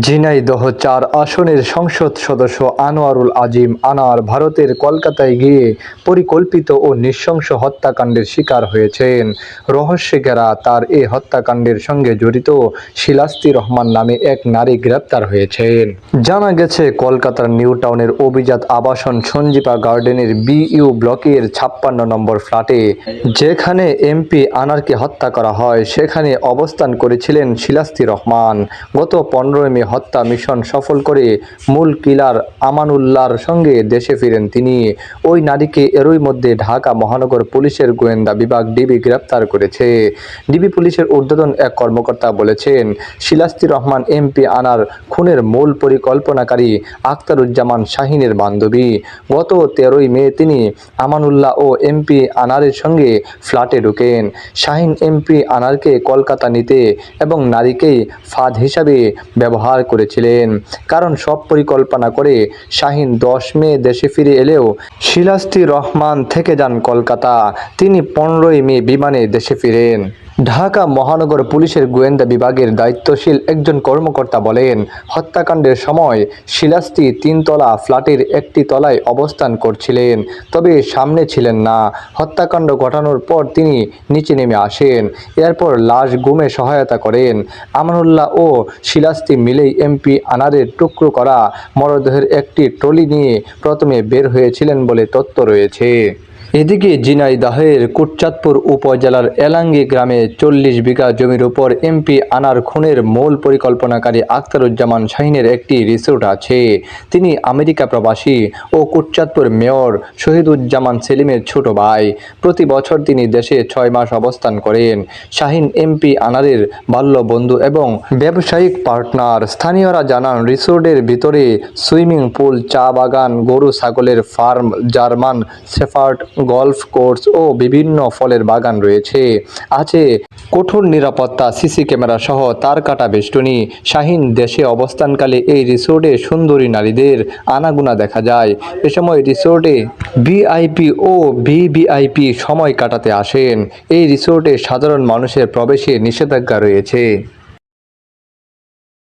ঝিনাইদহ চার আসনের সংসদ সদস্য আনোয়ারুল আজিম আনার ভারতের কলকাতায় গিয়ে পরিকল্পিত ও নৃশংস হত্যাকাণ্ডের শিকার হয়েছেন। রহস্যে ঘেরা তার এ হত্যাকাণ্ডের সঙ্গে জড়িত শিলাস্তি রহমান নামে এক নারী গ্রেপ্তার হয়েছেন। জানা গেছে, কলকাতার নিউ টাউনের অভিজাত আবাসন সঞ্জীপা গার্ডেনের বিইউ ব্লকের ছাপ্পান্ন নম্বর ফ্ল্যাটে, যেখানে এমপি আনারকে হত্যা করা হয়, সেখানে অবস্থান করেছিলেন শিলাস্তি রহমান। গত পনেরোই মে হত্যা মিশন সফল করে মূল কিলার আমানুল্লাহর সঙ্গে দেশে ফিরেন তিনি। ওই নারীকে এরই মধ্যে ঢাকা মহানগর পুলিশের গোয়েন্দা বিভাগ ডিবি গ্রেপ্তার করেছে। ডিবি পুলিশের ঊর্ধ্বতন এক কর্মকর্তা বলেছেন, শিলাস্তি রহমান এমপি আনার খুনের মূল পরিকল্পনাকারী আখতারুজ্জামান শাহিনের বান্ধবী। গত তেরোই মে তিনি আমানুল্লাহ ও এমপি আনারের সঙ্গে ফ্ল্যাটে ঢোকেন। শাহিন এমপি আনারকে কলকাতা নিতে এবং নারীকেই ফাঁদ হিসাবে ব্যবহার করেছিলেন। কারণ সব পরিকল্পনা করে শাহিন দশ মে দেশে ফিরে এলেও শিলাস্তি রহমান থেকে যান কলকাতা। তিনি পনেরোই মে বিমানে দেশে ফিরেন। ঢাকা মহানগর পুলিশের গোয়েন্দা বিভাগের দায়িত্বশীল একজন কর্মকর্তা বলেন, হত্যাকাণ্ডের সময় শিলাস্তি তিনতলা ফ্ল্যাটের একটি তলায় অবস্থান করছিলেন, তবে সামনে ছিলেন না। হত্যাকাণ্ড ঘটানোর পর তিনি নিচে নেমে আসেন, এরপর লাশ গুমে সহায়তা করেন। আমানুল্লাহ ও শিলাস্তি মিলেই এমপি আনারের টুকরো করা মরদেহের একটি ট্রলি নিয়ে প্রথমে বের হয়েছিলেন বলে তথ্য রয়েছে। এদিকে ঝিনাইদহের কুটচাঁদপুর উপজেলার এলাঙ্গি গ্রামে চল্লিশ বিঘা জমির উপর এমপি আনার খুনের মূল পরিকল্পনাকারী আখতারুজ্জামান শাহিনের একটি রিসোর্ট আছে। তিনি আমেরিকা প্রবাসী ও কুটচাঁদপুর মেয়র শহীদুজ্জামান সেলিমের ছোট ভাই। প্রতি বছর তিনি দেশে ছয় মাস অবস্থান করেন। শাহিন এমপি আনারের বাল্য বন্ধু এবং ব্যবসায়িক পার্টনার। স্থানীয়রা জানান, রিসোর্টের ভিতরে সুইমিং পুল, চা বাগান, গরু, ছাগলের farm, German shepherd golf course ও বিভিন্ন ফলের বাগান রয়েছে। আছে কঠোর নিরাপত্তা, সিসি ক্যামেরা সহ তার কাটা বেষ্টনী। শাহিন দেশে অবস্থানকালে এই রিসোর্টে সুন্দরী নারীদের আনাগুনা দেখা যায়। এ সময় রিসোর্টে ভিআইপি ও ভিভিআইপি সময় কাটাতে আসেন। এই রিসোর্টে সাধারণ মানুষের প্রবেশে নিষেধাজ্ঞা রয়েছে।